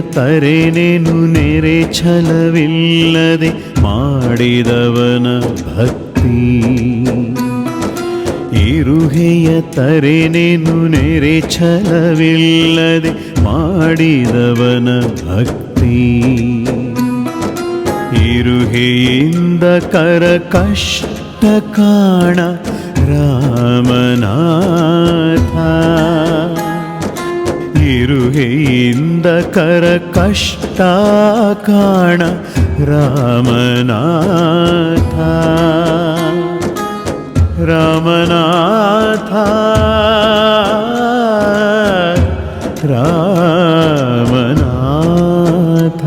ತರೆನೇನು ನೆರೆ ಛಲವಿಲ್ಲದೆ ಮಾಡಿದವನ ಭಕ್ತಿ. ಇರುಹೆಯ ತರೆನೇನು ನೆರೆ ಛಲವಿಲ್ಲದೆ ಮಾಡಿದವನ ಭಕ್ತಿ. ಇರುಹೆಯಿಂದ ಕರ ಕಷ್ಟ ಕಾಣ ರಾಮನಾಥ ಇರುಹೆಯಿಂದ ಕರ ಕಷ್ಟ ಕಾಣ ರಾಮನಾಥ. ರಾಮನಾಥ. ರಾಮನಾಥ.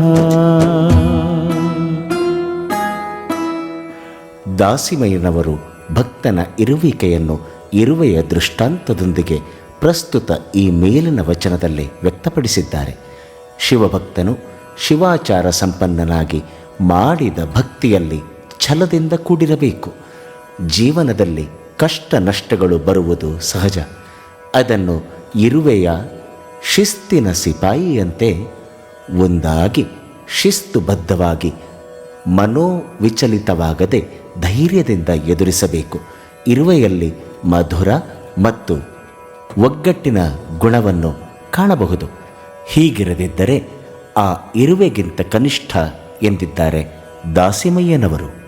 ದಾಸಿಮಯ್ಯನವರು ಭಕ್ತನ ಇರುವಿಕೆಯನ್ನು ಇರುವೆಯ ದೃಷ್ಟಾಂತದೊಂದಿಗೆ ಪ್ರಸ್ತುತ ಈ ಮೇಲಿನ ವಚನದಲ್ಲಿ ವ್ಯಕ್ತಪಡಿಸಿದ್ದಾರೆ. ಶಿವಭಕ್ತನು ಶಿವಾಚಾರ ಸಂಪನ್ನನಾಗಿ ಮಾಡಿದ ಭಕ್ತಿಯಲ್ಲಿ ಛಲದಿಂದ ಕೂಡಿರಬೇಕು. ಜೀವನದಲ್ಲಿ ಕಷ್ಟ ನಷ್ಟಗಳು ಬರುವುದು ಸಹಜ. ಅದನ್ನು ಇರುವೆಯ ಶಿಸ್ತಿನ ಸಿಪಾಯಿಯಂತೆ ಒಂದಾಗಿ ಶಿಸ್ತುಬದ್ಧವಾಗಿ ಮನೋವಿಚಲಿತವಾಗದೆ ಧೈರ್ಯದಿಂದ ಎದುರಿಸಬೇಕು. ಇರುವೆಯಲ್ಲಿ ಮಧುರ ಮತ್ತು ಒಗ್ಗಟ್ಟಿನ ಗುಣವನ್ನು ಕಾಣಬಹುದು. ಹೀಗಿರದಿದ್ದರೆ ಆ ಇರುವೆಗಿಂತ ಕನಿಷ್ಠ ಎಂದಿದ್ದಾರೆ ದಾಸಿಮಯ್ಯನವರು.